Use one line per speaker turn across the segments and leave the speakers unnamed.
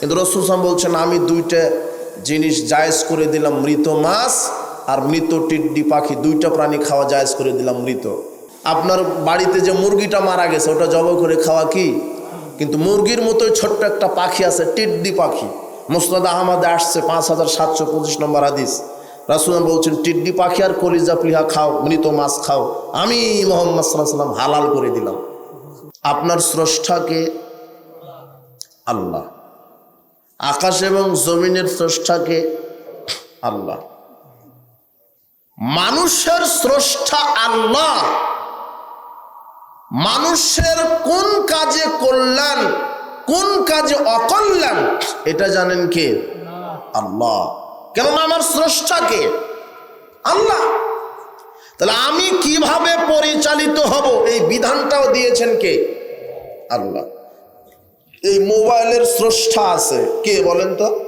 কিন্তু রসুল সাম বলছেন, আমি দুইটা জিনিস জায়েজ করে দিলাম, মৃত মাছ আর মৃত টিড্ডি পাখি। দুইটা প্রাণী খাওয়া জায়েজ করে দিলাম মৃত। আপনার বাড়িতে যে মুরগিটা মারা গেছে, ওটা জব করে খাওয়া কি? কিন্তু মুরগির মতোই ছোট্ট একটা পাখি আছে, টিড্ডি পাখি। মুসনাদ আহমদে আসছে পাঁচ হাজার সাতশো পঁচিশ নম্বর হাদিস। রাসুলাম বলছেন, টিড্ডি পাখি আর কলিজা প্লিহা খাও, মৃত মাছ খাও। আমি মোহাম্মদ সাল্লাম হালাল করে দিলাম। আপনার স্রষ্টাকে আল্লাহ আকাশ এবং জমিনের স্রষ্টাকে আল্লাহ। মানুষের স্রষ্টা আল্লাহ। মানুষের কোন কাজে কল্যাণ, কোন কাজে অকল্যাণ, এটা জানেন কে? আল্লাহ। কেননা আমার স্রষ্টাকে আল্লাহ। তাহলে আমি কীভাবে পরিচালিত হব? এই বিধানটাও দিয়েছেন কে? আল্লাহ। এই মোবাইলের স্রষ্টা আছে। কে বলেন তো?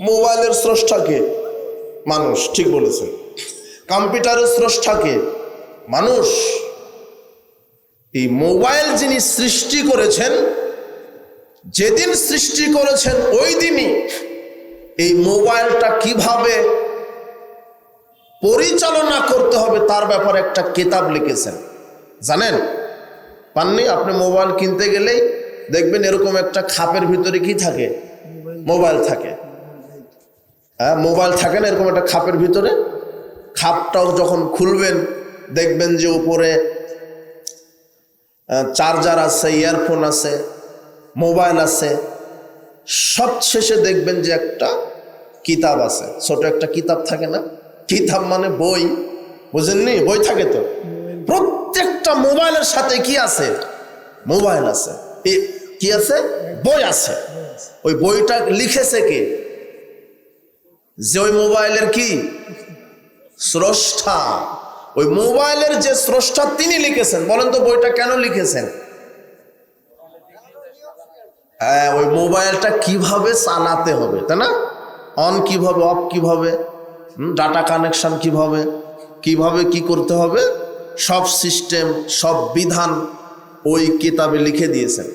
মোবাইলের স্রষ্টা কে? মানুষ, ঠিক বলেছেন। কম্পিউটারের স্রষ্টা কে? মানুষ। এই মোবাইল যিনি সৃষ্টি করেছেন, যেদিন সৃষ্টি করেছেন ওই দিনই এই মোবাইলটা কীভাবে পরিচালনা করতে হবে তার ব্যাপারে একটা কিতাব লিখেছেন। জানেন? পাননি? আপনি মোবাইল কিনতে গেলেই দেখবেন এরকম একটা খাপের ভিতরে কি থাকে? মোবাইল থাকে। হ্যাঁ মোবাইল থাকে না এরকম একটা খাপের ভিতরে? খাপটাও যখন খুলবেন দেখবেন যে উপরে চার্জার আছে ইয়ারফোন আছে মোবাইল আছে সব শেষে দেখবেন যে একটা কিতাব আছে। ছোট একটা কিতাব থাকে না? কিতাব মানে বই। বুঝেননি? বই থাকে তো? প্রত্যেকটা মোবাইলের সাথে কি আছে? মোবাইল আছে। কি আছে? বই আছে। ওই বইটা লিখেছে কে? যে ওই মোবাইলের কি? স্রষ্টা। ওই মোবাইলের যে স্রষ্টা তিনি লিখেছেন। বলেন তো বইটা কেন লিখেছেন? হ্যাঁ ওই মোবাইলটা কীভাবে চালাতে হবে, তাই না? অন কীভাবে, অফ কীভাবে? ডাটা কানেকশন কীভাবে? কীভাবে কি করতে হবে? সব সিস্টেম, সব বিধান ওই কিতাবে লিখে দিয়েছেন।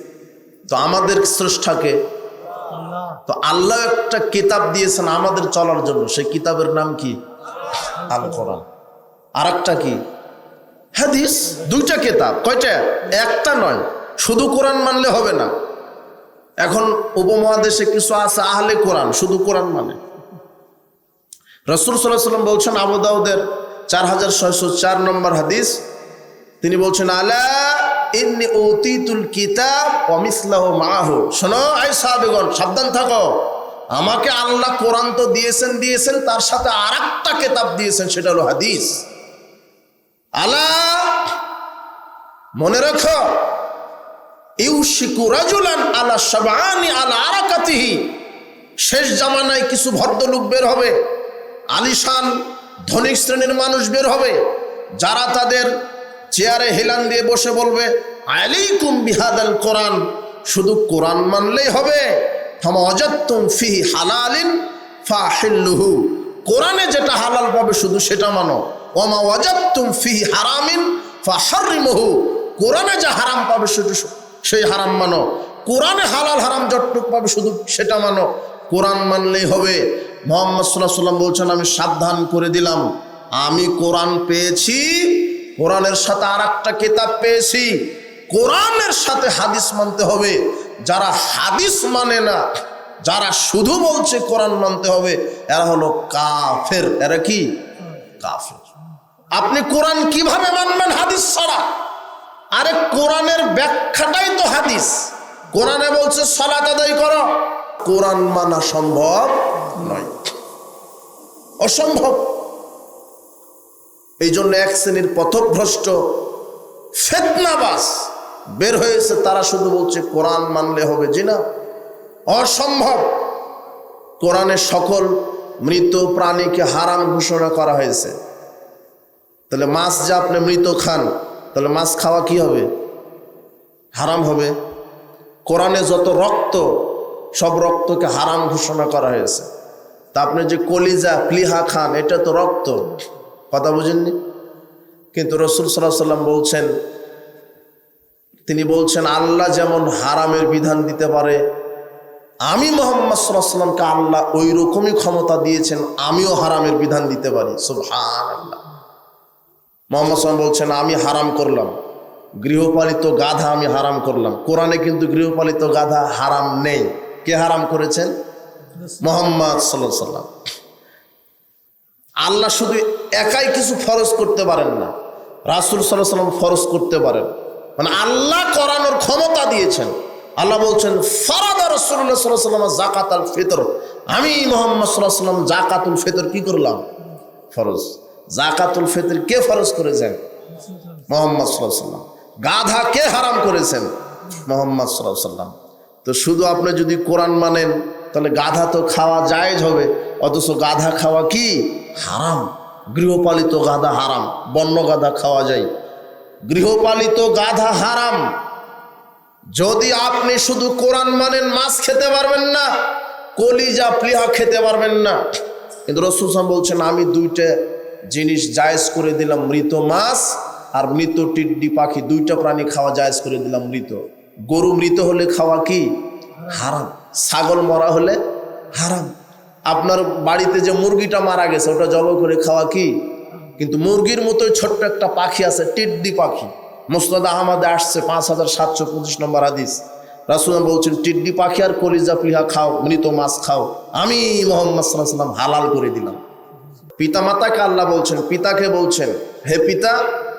তো আমাদের স্রষ্টাকে? তো আল্লাহ একটা কিতাব দিয়েছেন আমাদের চলার জন্য। সেই কিতাবের নাম কি? আল কোরআন আর একটা কি? হাদিস দুইটা কিতাব। কয়টা? একটা নয়। শুধু কোরআন মানলে হবে না। এখন উপমহাদেশে কিছু আছে আহলে কোরআন শুধু কোরআন মানে। রসুল সাল্লাহ সাল্লাম বলছেন আবু দাউদের চার হাজার ছয়শো চার নম্বর হাদিস। তিনি বলছেন আলা ইন্নি অতীতুল কিতাব অমিসলাহ মাহ শোনো, আই সাহাবেগণ, সাবধান থাকো। আমাকে আল্লাহ কোরআন তো দিয়েছেন দিয়েছেন, তার সাথে আর একটা কেতাব দিয়েছেন, সেটা হলো হাদিস। আলা, মনে রাখো, ইউশিকু রাজুলান আলা সাবানি আলা আরাকাতিহি। শেষ জামানায় কিছু ভদ্রলোক বের হবে, আলিশান, ধনিক শ্রেণির মানুষ বের হবে, যারা তাদের চেয়ারে হেলান দিয়ে বসে বলবে, আলাইকুম বিহাদাল কোরআন। শুধু কোরআন মানলেই হবে। ফামা অজাত্তুম ফি হালালিন ফাহিল্লুহু। কোরআনে যেটা হালাল পাবে শুধু সেটা মানো। ওমা ওয়াজাত্তুম ফি হারামিন ফাহারিমহু। কোরআনে যা হারাম পাবে শুধু সেই হারাম মানো। কোরআনে হালাল হারাম যতটুক পাবে শুধু সেটা মানো। কোরআন মানলেই হবে। মোহাম্মদ সাল্লাহ সাল্লাম বলছেন, আমি সাবধান করে দিলাম। আমি কোরআন পেয়েছি কোরআনের সাথে আর একটা কেতাব পেয়েছি। কোরআনের সাথে হাদিস মানতে হবে। যারা হাদিস মানে না, যারা শুধু বলছে কোরআন মানতে হবে, এরা হলো কাফের। এরা কি? কাফের। আপনি কোরআন কীভাবে মানবেন হাদিস ছাড়া? আরে কোরআনের ব্যাখ্যাটাই তো হাদিস। কোরআনে বলছে, সলাত আদায় করো। কোরআন মানা সম্ভব নয়। অসম্ভব। এই জন্য এক শ্রেণির পথভ্রষ্ট ফেতনাবাস বের হয়েছে, তারা শুধু বলছে, কোরআন মানলে হবে জি না? অসম্ভব। কোরআনের সকল মৃত প্রাণীকে হারাম ঘোষণা করা হয়েছে। তাহলে মাছ যা আপনি মৃত খান, তাহলে মাছ খাওয়া কি হবে? হারাম হবে। কোরআনে যত রক্ত, সব রক্তকে হারাম ঘোষণা করা হয়েছে। তা আপনি যে কলিজা প্লিহা খান, এটা তো রক্ত। কথা বুঝেননি? কিন্তু রসুল সাল্লাহ সাল্লাম বলছেন, তিনি বলছেন, আল্লাহ যেমন হারামের বিধান দিতে পারে, আমি মোহাম্মদ সাল্লাহ সাল্লামকে আল্লাহ ওই রকমই ক্ষমতা দিয়েছেন, আমিও হারামের বিধান দিতে পারি। সুবহান আল্লাহ মোহাম্মদ সাল্লাম বলছেন, আমি হারাম করলাম। গৃহপালিত গাধা আমি হারাম করলাম। কোরআনে কিন্তু গৃহপালিত গাধা হারাম নেই। কে হারাম করেছেন? মোহাম্মদ সাল্লাহ সাল্লাম আল্লাহ শুধু একাই কিছু ফরজ করতে পারেন না। রাসুল সাল্লাহ সাল্লাম ফরজ করতে পারেন। মানে আল্লাহ করানোর ক্ষমতা দিয়েছেন। আল্লাহ বলছেন, ফরাদা রসুল্লাহ সাল্লাহ সাল্লাম জাকাত আল ফিতর। আমি মোহাম্মদ সাল্লাহ সাল্লাম জাকাতুল ফিতর কি করলাম? ফরজ। জাকাতুল ফিতর কে ফরজ করেছেন? মোহাম্মদ সাল্লাহ সাল্লাম গাধা কে হারাম করেছেন? মোহাম্মদ সাল্লাহ সাল্লাম তো শুধু আপনি যদি কোরআন মানেন, তাহলে গাধা তো খাওয়া জায়েজ হবে। অথচ গাধা খাওয়া কি? হারাম। গৃহপালিত গাধা হারাম, বন্য গাধা খাওয়া যায়। গৃহপালিত গাধা হারাম। যদি আপনি শুধু কোরআন মানেন, মাছ খেতে পারবেন না, কলিজা প্লিহা খেতে পারবেন না। কিন্তু রসুল সাহেব বলছেন, আমি দুইটা জিনিস জায়েজ করে দিলাম, মৃত মাছ আর মৃত টিড্ডি পাখি। দুইটা প্রাণী খাওয়া জায়েজ করে দিলাম, মৃত। গরু মৃত হলে খাওয়া কি? হারাম। ছাগল মরা হলে হারাম। আপনার বাড়িতে যে মুরগিটা মারা গেছে, ওটা জব করে খাওয়া কি? কিন্তু মুরগির মতোই ছোট্ট একটা পাখি আছে, টিড্ডি পাখি। মোসনাদ আহমদে আসছে পাঁচ হাজার সাতশো পঁচিশ নম্বর হাদিস। রাসুল বলছেন, টিড্ডি পাখি আর কলিজা পিহা খাও, মৃত মাছ খাও। আমি মোহাম্মদ সাল্লাম হালাল করে দিলাম। পিতা মাতাকে আল্লাহ বলছেন, পিতাকে বলছেন, হে পিতা,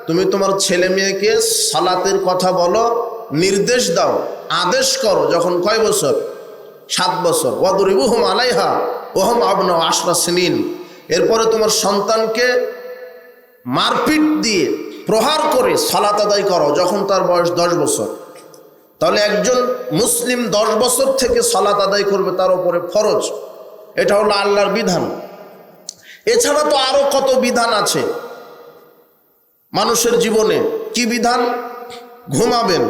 তুমি তোমার ছেলে মেয়েকে সালাতের কথা বলো, নির্দেশ দাও, আদেশ করো যখন কয় বছর? সাত বছর। ওয়াদরিবুহম আলাইহা। ওহম আবনা আশরা সিনিন। এরপরে তোমার সন্তানকে মারপিট দিয়ে প্রহার করে সালাত আদায় করো যখন তার বয়স দশ বছর। তাহলে একজন মুসলিম দশ বছর থেকে সালাত আদায় করবে তার উপরে ফরজ। এটা হলো আল্লাহর বিধান। এছাড়া তো আরও কত বিধান আছে। মানুষের জীবনে কি বিধান? ঘুমাবেন।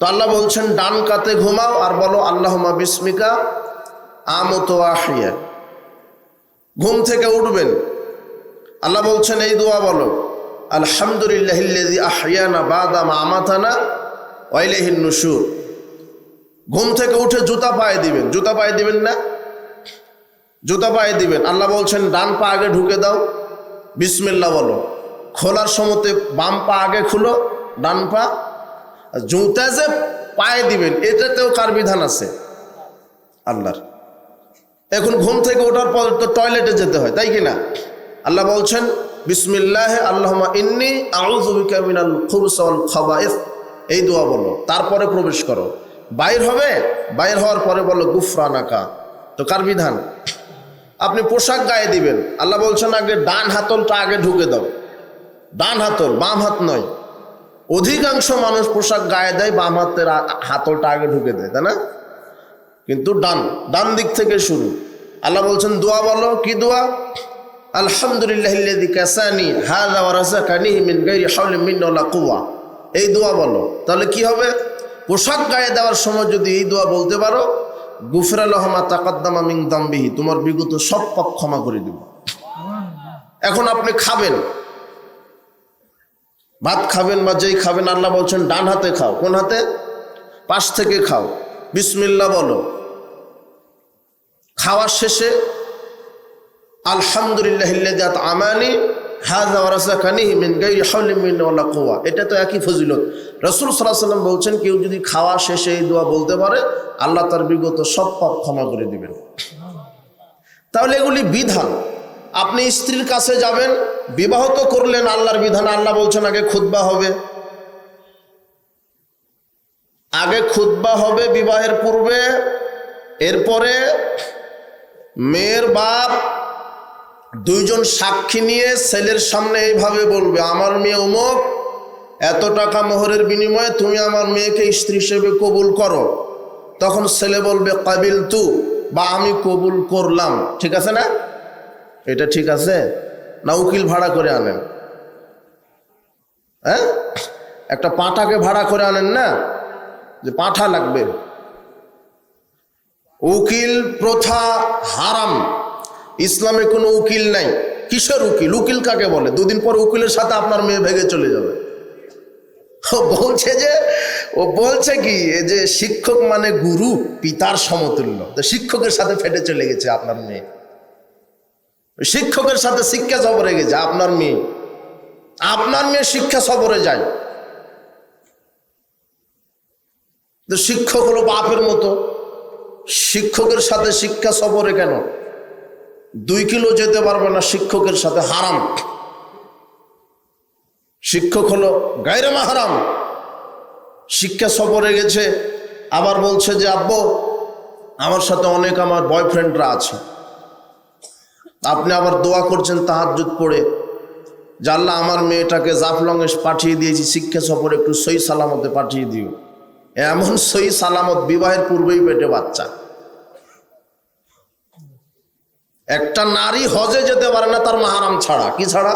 তো আল্লাহ বলছেন, ডান কাতে ঘুমাও আর বলো আল্লাহমা বিস্মিকা আমত আহিয়া ঘুম থেকে উঠবেন। আল্লাহ বলছেন, এই দোয়া বলো, আলহামদুলিল্লাহ আহিয়ানা বাদাম আমাথানা ওয়াইলেহিন নুসুর ঘুম থেকে উঠে জুতা পায়ে দিবেন। জুতা পায়ে দিবেন না? জুতা পায়ে দিবেন। আল্লাহ বলছেন, ডান পা আগে ঢুকে দাও। বিসমিল্লা বলো। খোলার সময়তে বাম পা আগে খুলো, ডান পা। জুতা যে পায়ে দিবেন, এটাতেও কার বিধান আছে। আল্লাহর। এখন ঘুম থেকে ওঠার পর তো টয়লেটে যেতে হয়, তাই কি না আল্লাহ বলছেন, বিসমিল্লাহ আল্লাহমা ইন্নি আউযুবিকা মিনাল খুবুস ওয়াল খাবাইস। এই দোয়া বলো, তারপরে প্রবেশ করো। বাইর হবে বাইর হওয়ার পরে বলো, গুফরানাকা। তো কার বিধান? আপনি পোশাক গায়ে দিবেন। আল্লাহ বলছেন, আগে ডান হাতলটা আগে ঢুকে দাও। ডান হাতল, বাম হাত নয়। অধিকাংশ মানুষ পোশাক গায়ে দেয়, বাম হাতের হাতলটা আগে ঢুকে দেয়, তাই না? কিন্তু ডান ডান দিক থেকে শুরু। আল্লাহ বলছেন, দোয়া বলো, কি দোয়া? আলহামদুলিল্লাহ এই দোয়া বলো, তাহলে কি হবে? পোশাক গায়ে দেওয়ার সময় যদি এই দোয়া বলতে পারো, গুফরা লহমা তাকাদ্দামা মিং দাম্বিহি, তোমার বিগত সব পাপ ক্ষমা করে দিব। এখন আপনি খাবেন। ভাত খাবেন বা যেই খাবেন, আল্লাহ বলছেন, ডান হাতে খাও। কোন হাতে? পাশ থেকে খাও। বিসমিল্লা বলো। খাওয়ার শেষে, আলহামদুলিল্লাহ আমানি এটা তো একই ফজিলত। রাসূল সাল্লাল্লাহু সাল্লাম বলছেন, কেউ যদি খাওয়া শেষে এই দোয়া বলতে পারে, আল্লাহ তার বিগত সব পাপ ক্ষমা করে দিবেন। তাহলে এগুলি বিধান। আপনি স্ত্রীর কাছে যাবেন, বিবাহ তো করলেন আল্লাহর বিধান, আল্লাহ বলছেন, আগে খুতবা হবে। আগে খুতবা হবে বিবাহের পূর্বে, এরপরে মেয়ের বাপ দুইজন সাক্ষী নিয়ে ছেলের সামনে এইভাবে বলবে, আমার মেয়ে অমুক, এত টাকা মোহরের বিনিময়ে তুমি আমার মেয়েকে স্ত্রী হিসেবে কবুল করো। তখন ছেলে বলবে, কাবিল তু, বা আমি কবুল করলাম। ঠিক আছে না? এটা ঠিক আছে? না উকিল ভাড়া করে আনেন? হ্যাঁ? একটা পাঁঠাকে ভাড়া করে আনেন না? যে পাঁঠা লাগবে। উকিল প্রথা হারাম। ইসলামে কোনো উকিল নাই। কিসের উকিল? উকিল কাকে বলে? দুদিন পর উকিলের সাথে আপনার মেয়ে ভেগে চলে যাবে। ও বলছে যে, ও বলছে কি যে শিক্ষক মানে গুরু, পিতার সমতুল্য। তো শিক্ষকের সাথে ফেটে চলে গেছে আপনার মেয়ে। শিক্ষকের সাথে শিক্ষা সফরে গেছে, আপনার মেয়ে। আপনার মেয়ে শিক্ষা সফরে যায়। তো শিক্ষক হলো বাপের মতো। শিক্ষকের সাথে শিক্ষা সফরে কেন? দুই কিলো যেতে পারবে না শিক্ষকের সাথে, হারাম। শিক্ষক হলো গায়রে মাহারাম শিক্ষা সফরে গেছে, আবার বলছে যে, আব্বু, আমার সাথে অনেক আমার বয়ফ্রেন্ডরা আছে। আপনি আবার দোয়া করছেন তাহাজুদ পড়ে। জানলা আমার মেয়েটাকে জাফলংয়ে পাঠিয়ে দিয়েছি, শিক্ষা সফরে একটু সই সালামতে পাঠিয়ে দিও। এমন সই সালামত বিবাহের পূর্বেই পেটে বাচ্চা। একটা নারী হজে যেতে পারে না, তার মাহারাম ছাড়া। কি ছাড়া?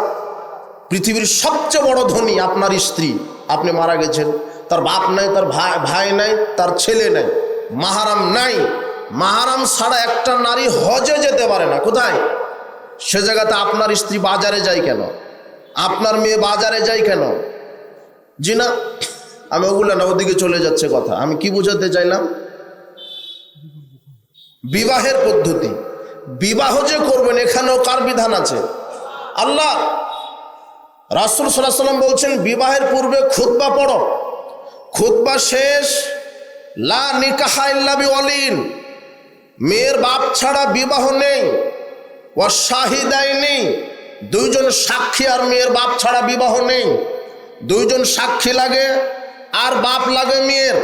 পৃথিবীর সবচেয়ে বড় ধনী আপনার স্ত্রী, আপনি মারা গেছেন। তার বাপ নাই, তার ভাই ভাই নাই, তার ছেলে নাই, মাহারাম নাই। মাহারাম ছাড়া একটা নারী হজে যেতে পারে না। কোথায়? সে জায়গাতে আপনার স্ত্রী বাজারে যায় কেন? আপনার মেয়ে বাজারে যায় কেন? জি না আমি ওগুলো না ওদিকে চলে যাচ্ছে কথা। আমি কি বোঝাতে চাইলাম? বিবাহের পদ্ধতি। বিবাহ যে করবেন, এখানেও কার বিধান আছে? আল্লাহ রাসুল সাল্লাহ সাল্লাম বলছেন, বিবাহের পূর্বে খুতবা পড়ো। খুতবা শেষ। লা নিকাহা ইল্লা বিওয়ালিন। মেয়ের বাপ ছাড়া বিবাহ নেই ও শাহিদাই নেই। দুইজন সাক্ষী আর মেয়ের বাপ ছাড়া বিবাহ নেই। দুইজন সাক্ষী লাগে আর বাপ লাগে মেয়ের।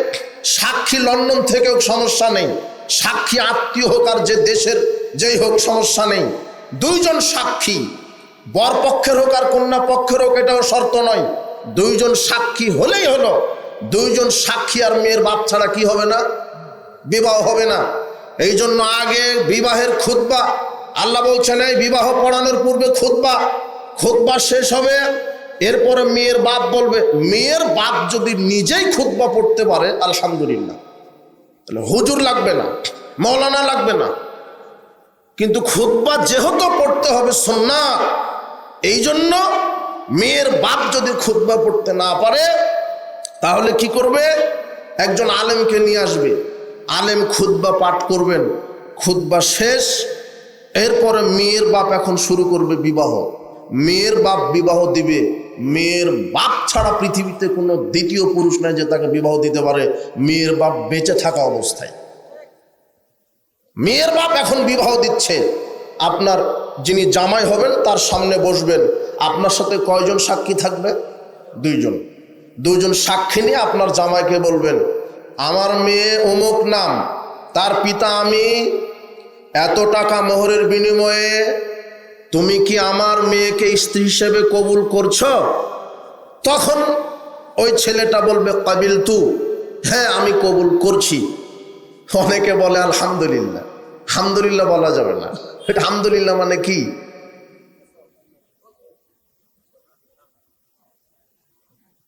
সাক্ষী লন্ডন থেকেও সমস্যা নেই। সাক্ষী আত্মীয় হোক আর যে দেশের যেই হোক, সমস্যা নেই। দুইজন সাক্ষী, বর পক্ষের হোক আর কন্যা পক্ষের হোক, এটাও শর্ত নয়। দুইজন সাক্ষী হলেই হলো। দুইজন সাক্ষী আর মেয়ের বাপ ছাড়া কি হবে না? বিবাহ হবে না। এই জন্য আগে বিবাহের খুতবা। আল্লাহ বলছেন, এই বিবাহ পড়ানোর পূর্বে খুতবা। খুতবা শেষ হবে এরপরে মেয়ের বাপ বলবে, মেয়ের বাপ যদি নিজেই খুতবা পড়তে পারে, আলহামদুলিল্লাহ। তাহলে হুজুর লাগবে না, মৌলানা লাগবে না। কিন্তু খুতবা যেহেতু পড়তে হবে সন্না এই জন্য মেয়ের বাপ যদি খুতবা পড়তে না পারে, তাহলে কি করবে? একজন আলেমকে নিয়ে আসবে। আলেম খুতবা পাঠ করবেন, খুতবা শেষ, এরপরে মেয়ের বাপ এখন শুরু করবে বিবাহ। মেয়ের বাপ বিবাহ দিবে। মেয়ের বাপ ছাড়া পৃথিবীতে কোনো দ্বিতীয় পুরুষ নাই যে তাকে বিবাহ দিতে পারে। মেয়ের বাপ বেঁচে থাকা অবস্থায়। মেয়ের বাপ এখন বিবাহ দিচ্ছে। আপনার যিনি জামাই হবেন, তার সামনে বসবেন। আপনার সাথে কয়জন সাক্ষী থাকবে? দুইজন। দুইজন সাক্ষী নিয়ে আপনার জামাইকে বলবেন, আমার মেয়ে অমুক নাম, তার পিতা আমি। এত টাকা মোহরের বিনিময়ে তুমি কি আমার মেয়েকে স্ত্রী হিসেবে কবুল করছ? তখন ওই ছেলেটা বলবে কাবিল তু হ্যাঁ আমি কবুল করছি। অনেকে বলে, আলহামদুলিল্লাহ। হামদুলিল্লাহ বলা যাবে না। হামদুলিল্লাহ মানে কি?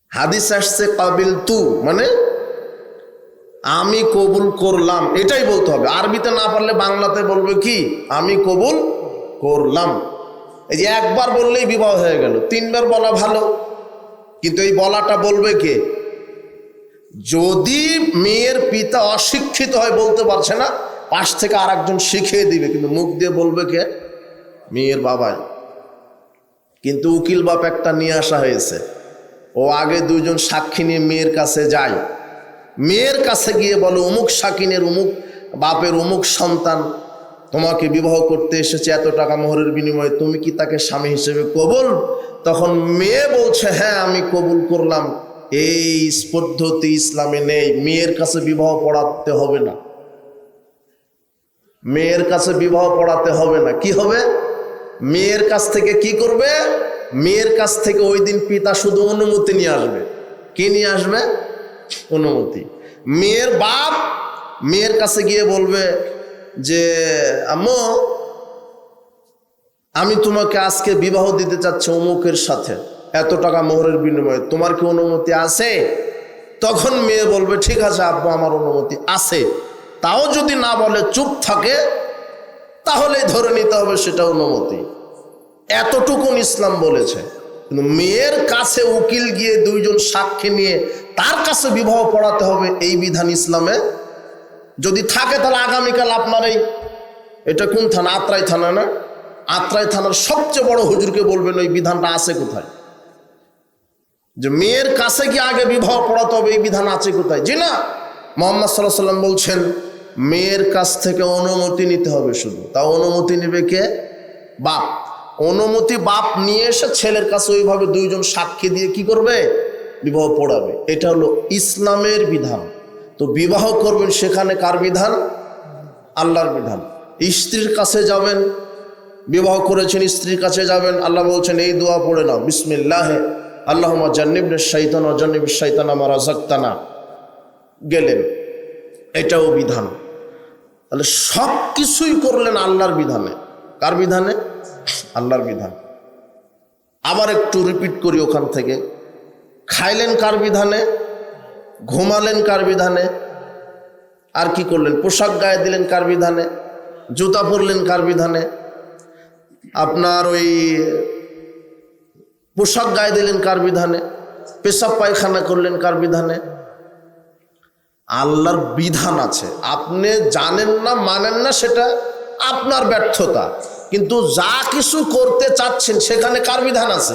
হাদিস আসছে কাবিল তু মানে আমি কবুল করলাম। এটাই বলতে হবে। আরবিতে না পারলে বাংলাতে বলবে কি? আমি কবুল করলাম। এই যে একবার বললেই বিবাহ হয়ে গেল, তিনবার বলা ভালো। কিন্তু এই বলাটা বলবে কে? যদি মেয়ের পিতা অশিক্ষিত হয় বলতে পারছে না, পাশ থেকে আর একজন শিখিয়ে দিবে, কিন্তু মুখ দিয়ে বলবে কে? মেয়ের বাবাই। কিন্তু উকিল বাপ একটা নিয়ে আসা হয়েছে। ও আগে দুইজন সাক্ষী নিয়ে মেয়ের কাছে যায়। মেয়ের কাছে গিয়ে বলে, অমুক সাকিনের অমুক বাপের অমুক সন্তান তোমাকে বিবাহ করতে এসেছে এত টাকা মোহরের বিনিময়ে, তুমি কি তাকে স্বামী হিসেবে কবুল? তখন মেয়ে বলছে হ্যাঁ আমি কবুল করলাম। এই পদ্ধতি ইসলামে নেই, মেয়ের কাছে বিবাহ পড়াতে হবে না। মেয়ের কাছে বিবাহ পড়াতে হবে না। কি হবে? মেয়ের কাছ থেকে কি করবে? মেয়ের কাছ থেকে ওই দিন পিতা শুধু অনুমতি নিয়ে আসবে। কে নিয়ে আসবে? অনুমতি। মেয়ের বাপ মেয়ের কাছে গিয়ে বলবে যে, আম্মু, আমি তোমাকে আজকে বিবাহ দিতে চাচ্ছি অমুকের সাথে। এত টাকা মোহরের বিনিময়ে। তোমার কি অনুমতি আছে? তখন মেয়ে বলবে, ঠিক আছে আব্বু, আমার অনুমতি আছে। তাও যদি না বলে চুপ থাকে তাহলে ধরে নিতে হবে সেটা অনুমতি। এতটুকুন ইসলাম বলেছে। কিন্তু মেয়ের কাছে উকিল গিয়ে দুইজন সাক্ষী নিয়ে তার কাছে বিবাহ পড়াতে হবে, এই বিধান ইসলামে যদি থাকে তাহলে আগামীকাল আপনার এই এটা কোন থানা? আত্রাই থানা না? আত্রাই থানার সবচেয়ে বড় হুজুরকে বলবেন, ওই বিধানটা আছে কোথায়? যে মেয়ের কাছে কি আগে বিবাহ পড়াতে হবে, এই বিধান আছে কোথায়? জি না। মোহাম্মদ সাল্লাহ সাল্লাম বলছেন, মেয়ের কাছ থেকে অনুমতি নিতে হবে শুধু। তা অনুমতি নেবে কে? বাপ। অনুমতি বাপ নিয়ে এসে ছেলের কাছে ওইভাবে দুইজন সাক্ষী দিয়ে কি করবে? বিবাহ পড়াবে। এটা হলো ইসলামের বিধান। তো বিবাহ করবেন সেখানে কার বিধান? আল্লাহর বিধান। স্ত্রীর কাছে যাবেন, বিবাহ করেছেন, স্ত্রীর কাছে যাবেন, আল্লাহ বলছেন, এই দোয়া পড়ে নাও। বিসমিল্লাহে। আল্লাহ জান্নিবনে শৈতান ও জান্নিব শৈতান আমার আজাক্তানা গেলেন। এটাও বিধান। তাহলে সব কিছুই করলেন আল্লাহর বিধানে। কার বিধানে? আল্লাহর বিধান। আবার একটু রিপিট করি ওখান থেকে। খাইলেন কার বিধানে? ঘুমালেন কার বিধানে? আর কি করলেন? পোশাক গায়ে দিলেন কার বিধানে? জুতা পরলেন কার বিধানে? আপনার ওই পোশাক গায়ে দিলেন কার বিধানে? পেশাব পায়খানা করলেন কার বিধানে? আল্লাহর বিধান আছে। আপনি জানেন না, মানেন না, সেটা আপনার ব্যর্থতা। কিন্তু যা কিছু করতে চাচ্ছেন, সেখানে কার বিধান আছে?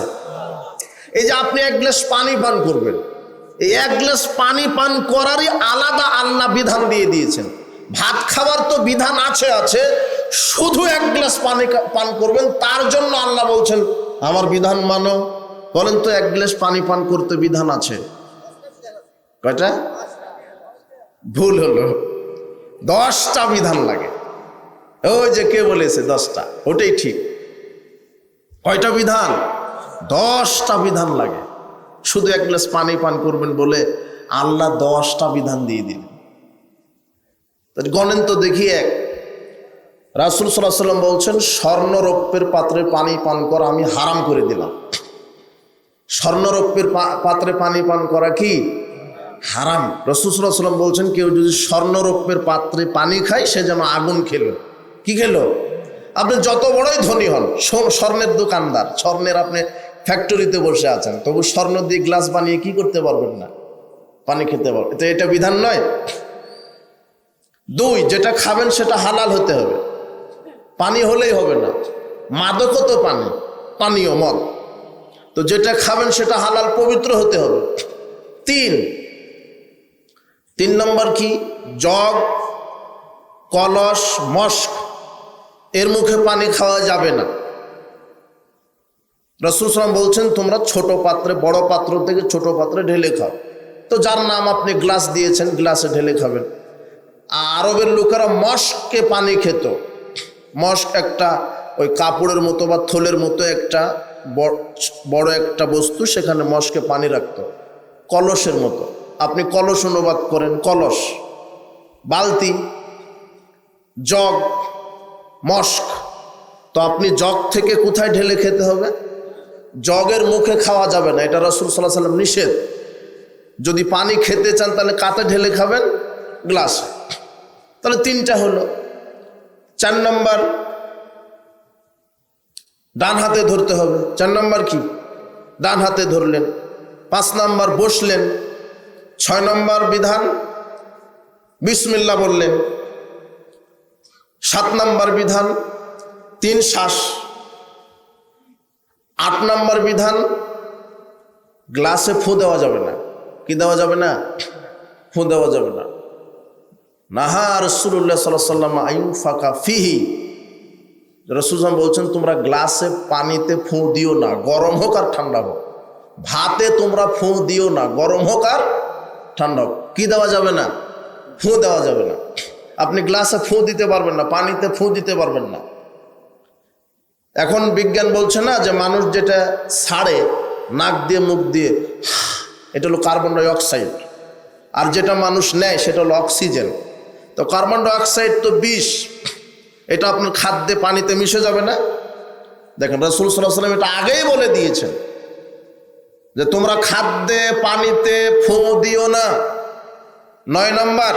এই যে আপনি এক গ্লাস পানি পান করবেন। এই এক গ্লাস পানি পান করারই আলাদা আল্লাহ বিধান দিয়ে দিয়েছেন। ভাত খাবার তো বিধান আছে আছে। শুধু এক গ্লাস পানি পান করবেন, তার জন্য আল্লাহ বলছেন, আমার বিধান মানো। বলেন তো, এক গ্লাস পানি পান করতে বিধান আছে। কয়টা? ভুল হলো। দশটা বিধান লাগে। ওই যে কে বলেছে, দশটা। ওটাই ঠিক। কয়টা বিধান? দশটা বিধান লাগে। শুধু এক গ্লাস পানি পান করবেন বলে আল্লাহ দশটা বিধান দিয়ে দিলেন। গণেন তো দেখি এক। রাসুল সাল্লাহ সাল্লাম বলছেন, স্বর্ণরৌপ্যের পাত্রে পানি পান করা আমি হারাম করে দিলাম। স্বর্ণরৌপ্যের পাত্রে পানি পান করা কি? হারাম। রসুল সাল্লাহ সাল্লাম বলছেন, কেউ যদি স্বর্ণরৌপ্যের পাত্রে পানি খায়, সে যেন আগুন খেলো। কি খেলো? আপনি যত বড়ই ধনী হন স্বর্ণের দোকানদার, স্বর্ণের আপনি ফ্যাক্টরিতে বসে আছেন। তবু স্বর্ণ দিয়ে গ্লাস বানিয়ে কি করতে পারবেন না? পানি খেতে পারবেন। তো এটা বিধান নয়। দুই, যেটা খাবেন সেটা হালাল হতে হবে। পানি হলেই হবে না। মাদকও তো পানি। পানীয় মদ। তো যেটা খাবেন সেটা হালাল, পবিত্র হতে হবে। তিন তিন নম্বর কি? জগ, কলস, মস্ক, এর মুখে পানি খাওয়া যাবে না। রসুল সালাম বলছেন, তোমরা ছোট পাত্রে, বড় পাত্র থেকে ছোট পাত্রে ঢেলে খাও। তো যার নাম আপনি গ্লাস দিয়েছেন, গ্লাসে ঢেলে খাবেন। আরবের লোকেরা মস্ককে পানি খেত। মস্ক একটা ওই কাপড়ের মতো বা থলের মতো একটা বড় একটা বস্তু, সেখানে মস্কে পানি রাখত। কলসের মতো। আপনি কলস অনুবাদ করেন, কলস, বালতি, জগ, মস্ক। তো আপনি জগ থেকে কোথায় ঢেলে খেতে হবে? জগের মুখে খাওয়া যাবে না, এটা রসুল সাল্লাহ সাল্লাম নিষেধ। যদি পানি খেতে চান, তাহলে কাতে ঢেলে খাবেন, গ্লাসে। তাহলে তিনটা হলো। চার নম্বর, ডান হাতে ধরতে হবে। চার নম্বর কি? ডান হাতে ধরলেন। পাঁচ নম্বর, বসলেন। ছয় নম্বর বিধান বিসমিল্লা বললেন। সাত নম্বর বিধান, তিন শ্বাস। আট নম্বর বিধান, গ্লাসে ফু দেওয়া যাবে না। কি দেওয়া যাবে না? ফু দেওয়া যাবে না। নাহা রসুল্লাহ সাল্লাহ সাল্লাম আইন ফাঁকা ফিহি। রসুলাম বলছেন, তোমরা গ্লাসে পানিতে ফু দিও না, গরম হোক আর ঠান্ডা হোক। ভাতে তোমরা ফু দিও না, গরম হোক আর ঠান্ডা হোক। কি দেওয়া যাবে না? ফু দেওয়া যাবে না। আপনি গ্লাসে ফু দিতে পারবেন না, পানিতে ফু দিতে পারবেন না। এখন বিজ্ঞান বলছে না যে মানুষ যেটা ছাড়ে নাক দিয়ে, মুখ দিয়ে, এটা হলো কার্বন ডাই অক্সাইড আর যেটা মানুষ নেয়, সেটা হলো অক্সিজেন তো কার্বন ডাই অক্সাইড তো বিষ, এটা আপনার খাদ্যে পানিতে মিশে যাবে না। দেখেন রসুল সাল্লাম এটা আগেই বলে দিয়েছেন যে তোমরা খাদ্যে, পানিতে ফু দিও না। নয় নম্বর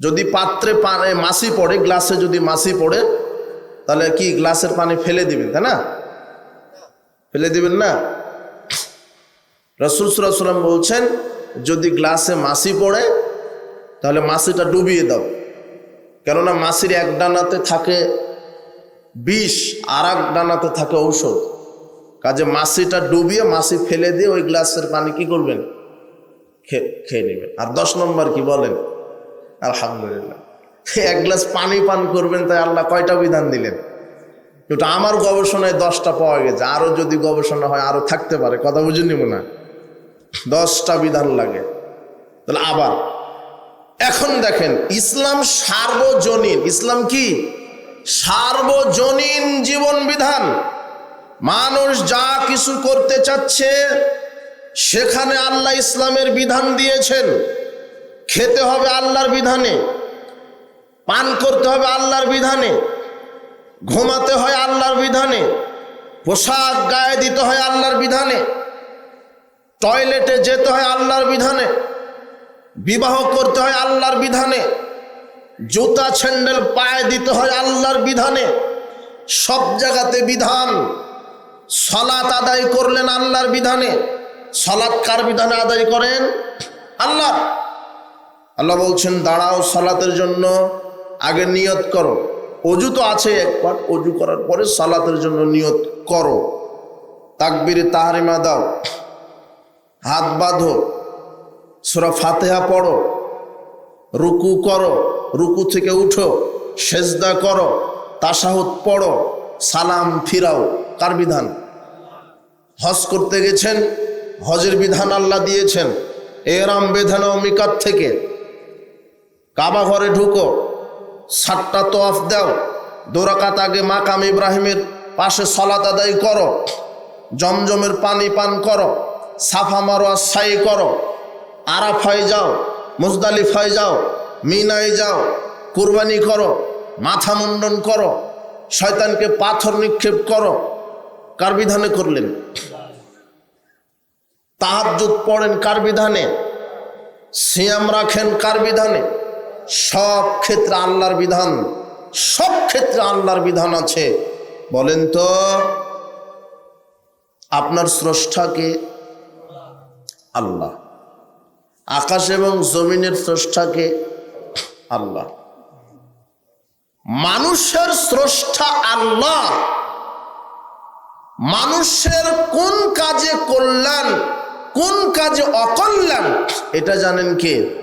যদি পাত্রে পানে মাছি পড়ে, গ্লাসে যদি মাছি পড়ে, তাহলে কি গ্লাসের পানি ফেলে দিবেন, তাই না? ফেলে দিবেন না? রসুল সাল্লাম বলছেন, যদি গ্লাসে মাছি পড়ে, তাহলে মাছিটা ডুবিয়ে দাও। কেননা মাছির এক ডানাতে থাকে বিষ আর এক ডানাতে থাকে ঔষধ। কাজে মাছিটা ডুবিয়ে মাছি ফেলে দিয়ে ওই গ্লাসের পানি কি করবেন? খেয়ে নেবেন। আর দশ নম্বর কি বলেন? আলহামদুলিল্লাহ। এক গ্লাস পানি পান করবেন, তাই আল্লাহ কয়টা বিধান দিলেন? ওটা আমার গবেষণায় দশটা পাওয়া গেছে, আরও যদি গবেষণা হয় আরও থাকতে পারে, কথা বুঝে নিব না। দশটা বিধান লাগে। তাহলে আবার, এখন দেখেন, ইসলাম সার্বজনীন, ইসলাম কি? সার্বজনীন জীবন বিধান। মানুষ যা কিছু করতে চাচ্ছে, সেখানে আল্লাহ ইসলামের বিধান দিয়েছেন। খেতে হবে আল্লাহর বিধানে, পান করতে হবে আল্লাহর বিধানে, ঘুমাতে হয় আল্লাহর বিধানে, পোশাক গায়ে দিতে হয় আল্লাহর বিধানে, টয়লেটে যেতে হয় আল্লাহর বিধানে, বিবাহ করতে হয় আল্লাহর বিধানে, জুতা, স্যান্ডেল পায়ে দিতে হয় আল্লাহর বিধানে, সব জায়গাতে বিধান। সলাত আদায় করলেন আল্লাহর বিধানে। সলাৎ কার বিধানে আদায় করেন? আল্লাহ। আল্লাহ বলছেন, দাঁড়াও সালাতের জন্য, আগে নিয়ত করো। অজু তো আছে, একবার অজু করার পরে সালাতের জন্য নিয়ত করো। তাকবির তাহারিমা দাও, হাত বাঁধো, সুরা ফাতেহা পড়ো, রুকু করো, রুকু থেকে উঠো, সেজদা করো, তাসাহুদ পড়ো, সালাম ফিরাও। কার বিধান? হজ করতে গেছেন, হজের বিধান আল্লাহ দিয়েছেন। এরাম বেধানা মিকাত থেকে। কাবা ঘরে ঢুকো, সাতটা তোয়াফ দাও দোরাকাত আগে মাকাম ইব্রাহিমের পাশে সলাত আদায় করো, জমজমের পানি পান করো, সাফা মারোয়া সাই করো, আরাফায় যাও, মুজদালিফায় যাও, মিনায় যাও, কুরবানি করো, মাথা মুন্ডন করো, শয়তানকে পাথর নিক্ষেপ করো। কার বিধানে করলেন? তাহাজ্জুদ পড়েন কার বিধানে? সিয়াম রাখেন কার বিধানে? সব ক্ষেত্রে আল্লাহর বিধান, সব ক্ষেত্রে আল্লাহর বিধান আছে। বলেন তো, আপনার স্রষ্টাকে আল্লাহ। আকাশ এবং জমিনের স্রষ্টাকে আল্লাহ। মানুষের স্রষ্টা আল্লাহ। মানুষের কোন কাজে কল্যাণ, কোন কাজে অকল্যাণ, এটা জানেন কে?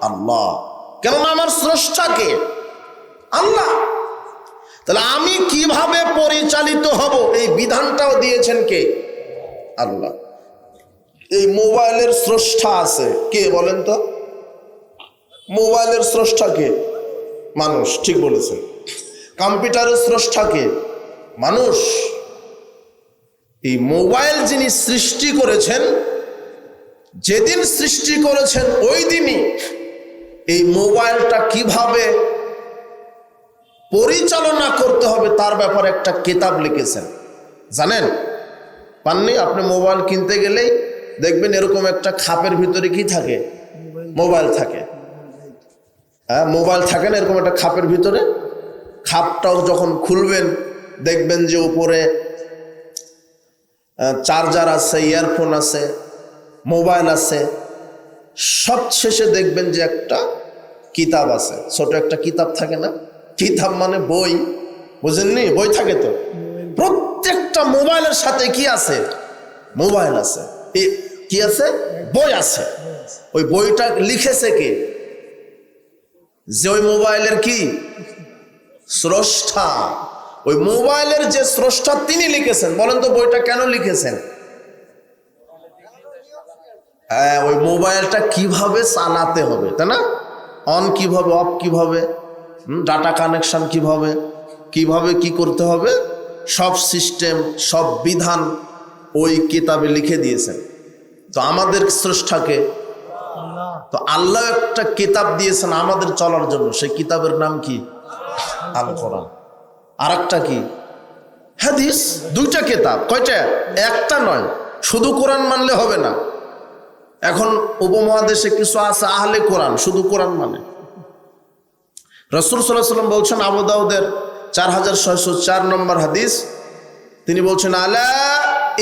আল্লাহ। কেননা আমার স্রষ্টাকে আল্লাহ। তাহলে আমি কীভাবে পরিচালিত হব? এই বিধানটাও দিয়েছেন কে? আল্লাহ। এই মোবাইলের স্রষ্টা আছে। কে বলেন তো? মোবাইলের স্রষ্টা কে? মানুষ, ঠিক বলেছেন। কম্পিউটারের স্রষ্টা কে? মানুষ। এই মোবাইল যিনি সৃষ্টি করেছেন, যেদিন সৃষ্টি করেছেন, ওই দিনই এই মোবাইলটা কীভাবে পরিচালনা করতে হবে তার ব্যাপারে একটা কিতাব লিখেছেন। জানেন? পাননি? আপনি মোবাইল কিনতে গেলেই দেখবেন এরকম একটা খাপের ভিতরে কি থাকে? মোবাইল থাকে। হ্যাঁ মোবাইল থাকে না এরকম একটা খাপের ভিতরে? খাপটাও যখন খুলবেন, দেখবেন যে উপরে চার্জার আছে ইয়ারফোন আছে, মোবাইল আছে সব শেষে দেখবেন যে একটা কিতাব আছে। ছোট একটা কিতাব থাকে না? কিতাব মানে বই। বুঝেননি? বই থাকে তো? প্রত্যেকটা মোবাইলের সাথে কি আছে? মোবাইল আছে। কি আছে? বই আছে। ওই বইটা লিখেছে কে? যে ওই মোবাইলের কি? স্রষ্টা। ওই মোবাইলের যে স্রষ্টা তিনি লিখেছেন। বলেন তো বইটা কেন লিখেছেন? ওই মোবাইলটা কীভাবে চালাতে হবে, তাই না? অন কীভাবে, অফ কীভাবে ডাটা কানেকশন কীভাবে কীভাবে কি করতে হবে, সব সিস্টেম, সব বিধান ওই কিতাবে লিখে দিয়েছেন। তো আমাদের স্রষ্টাকে, তো আল্লাহ একটা কিতাব দিয়েছেন আমাদের চলার জন্য, সেই কিতাবের নাম কি? আল কোরআন আর একটা কি? হাদিস, দুইটা কিতাব, কয়টা? একটা নয়, শুধু কোরআন মানলে হবে না। এখন উপমহাদেশে কিছু আছে আহলে কোরআন, শুধু কোরআন মানে। রসুল সাল্লাহ সাল্লাম বলছেন আবু দাউদের চার হাজার ছয়শো চার নম্বর হাদিস। তিনি বলছেন, আলা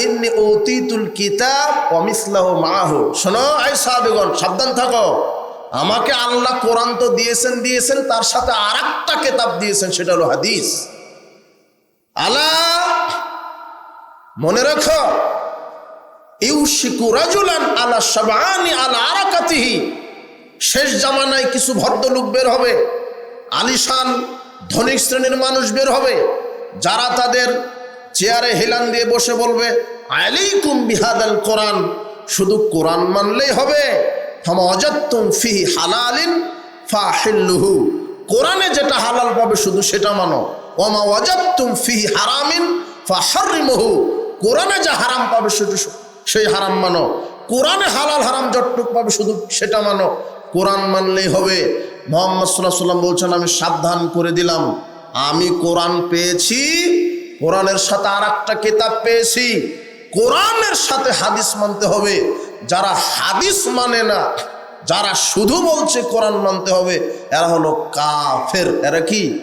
ইন্নি অতীতুল কিতাব অমিসলাহ মাহু শোনো এই সাহাবেগণ, সাবধান থাকো। আমাকে আল্লাহ কোরআন তো দিয়েছেন দিয়েছেন, তার সাথে আর একটা কেতাব দিয়েছেন, সেটা হলো হাদিস। আলা, মনে রাখো ইউশিকু রাজুলান আলা সাবানি আলা আরাকাতিহি। শেষ জামানায় কিছু ভদ্রলোক বের হবে, আলিশান ধনিক শ্রেণির মানুষ বের হবে, যারা তাদের চেয়ারে হেলান দিয়ে বসে বলবে, আলাইকুম বিহাদাল কোরআন। শুধু কোরআন মানলেই হবে। ফামা অজাত্তুম ফিহি হালালিন ফাহিল্লুহু। কোরআনে যেটা হালাল পাবে শুধু সেটা মানো। ওমা ওয়াজাত্তুম ফিহি হারামিন ফাহারিমহু কোরআনে যা হারাম পাবে শুধু সেই হারাম মানো। কোরআনে হালাল হারাম যতটুক পাবে শুধু সেটা মানো। কোরআন মানলেই হবে। মোহাম্মদ সাল্লাহ সাল্লাম বলছেন, আমি সাবধান করে দিলাম। আমি কোরআন পেয়েছি, কোরআনের সাথে আর একটা কেতাব পেয়েছি। কোরআনের সাথে হাদিস মানতে হবে। যারা হাদিস মানে না, যারা শুধু বলছে কোরআন মানতে হবে, এরা হলো কাফের। এরা কি?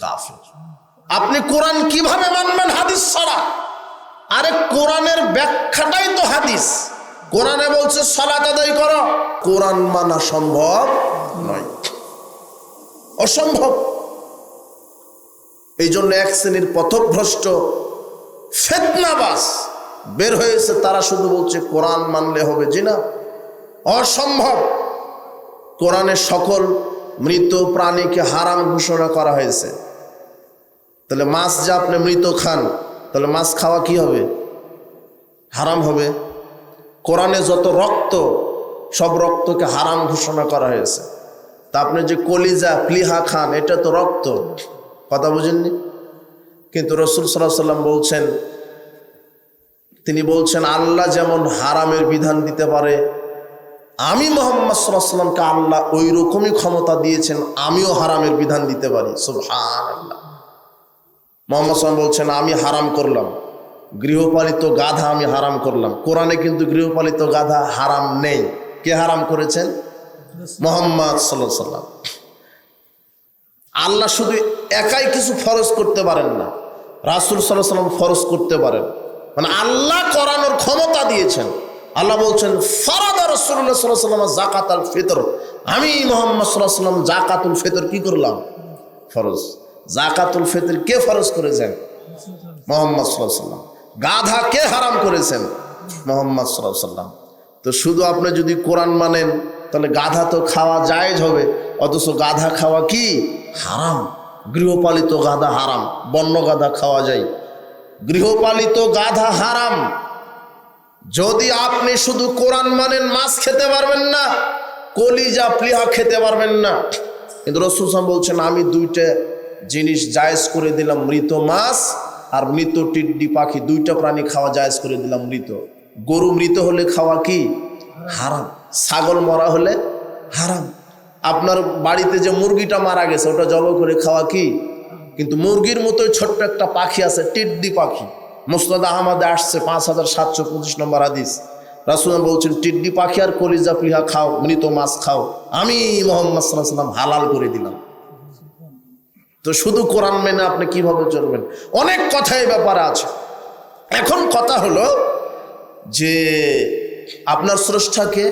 কাফের। আপনি কোরআন কীভাবে মানবেন হাদিস ছাড়া? আরে কোরআনের ব্যাখ্যাটাই তো হাদিস। কোরআনে বলছে, সালাত আদায় করো। কোরআন মানা সম্ভব নয়। অসম্ভব। এই জন্য এক শ্রেণির পথভ্রষ্ট ফেতনাবাস বের হয়েছে, তারা শুধু বলছে, কোরআন মানলে হবে জি না অসম্ভব। কোরআনে সকল মৃত প্রাণীকে হারাম ঘোষণা করা হয়েছে। তাহলে মাছ যা আপনি মৃত খান তাহলে মাছ খাওয়া কি হবে? হারাম হবে। কোরআনে যত রক্ত, সব রক্তকে হারাম ঘোষণা করা হয়েছে। তা আপনি যে কলিজা প্লিহা খান, এটা তো রক্ত। কথা বুঝেননি? কিন্তু রসুল সাল্লাহ সাল্লাম বলছেন, তিনি বলছেন, আল্লাহ যেমন হারামের বিধান দিতে পারে, আমি মোহাম্মদ সাল্লাহ সাল্লামকে আল্লাহ ওই রকমই ক্ষমতা দিয়েছেন, আমিও হারামের বিধান দিতে পারি। সুবহান আল্লাহ মোহাম্মদ বলছেন, আমি হারাম করলাম। গৃহপালিত গাধা আমি হারাম করলাম। কোরআনে কিন্তু গৃহপালিত গাধা হারাম নেই। কে হারাম করেছেন? মোহাম্মদ সাল্লাহ সাল্লাম আল্লাহ শুধু একাই কিছু ফরজ করতে পারেন না, রাসুল সাল্লাহ সাল্লাম ফরজ করতে পারেন। মানে আল্লাহ করানোর ক্ষমতা দিয়েছেন। আল্লাহ বলছেন, ফরাদা রসুল্লাহ সাল্লাহ সাল্লাম জাকাত আল ফিতর। আমি মোহাম্মদ সাল্লাহ সাল্লাম জাকাতুল ফিতর কি করলাম? ফরজ। জাকাতুল ফিতর কে ফরজ করেছেন? মোহাম্মদ সাল্লাম গাধা কে হারাম করেছেন? মোহাম্মদ সাল্লাম তো শুধু আপনি যদি কোরআন মানেন, তাহলে গাধা তো খাওয়া জায়েজ হবে। অথচ গাধা খাওয়া কি? হারাম। গৃহপালিত গাধা হারাম। বন্য গাধা খাওয়া যায়। গৃহপালিত গাধা হারাম। যদি আপনি শুধু কোরআন মানেন, মাছ খেতে পারবেন না, কলিজা প্লিহা খেতে পারবেন না। কিন্তু রসুল বলছেন, আমি দুইটা জিনিস জায়েজ করে দিলাম মৃত মাছ আর মৃত টিড্ডি পাখি, দুইটা প্রাণী খাওয়া জায়েজ করে দিলাম মৃত। গরু মৃত হলে খাওয়া কি? হারাম। ছাগল মরা হলে হারাম। আপনার বাড়িতে যে মুরগিটা মারা গেছে, ওটা জব করে খাওয়া কি? কিন্তু মুরগির মতোই ছোট্ট একটা পাখি আছে, টিড্ডি পাখি। মুসলাদ আহমদে আসছে পাঁচ হাজার সাতশো পঁচিশ নম্বর হাদিস। রাসুল বলছেন, টিড্ডি পাখি আর কলিজা পিহা খাও, মৃত মাছ খাও। আমি মোহাম্মদ সাল্লাহ সাল্লাম হালাল করে দিলাম। তো শুধু কোরআন মেনে আপনি কীভাবে চলবেন? অনেক কথা এই ব্যাপারে আছে। এখন কথা হলো যে আপনার স্রষ্টাকে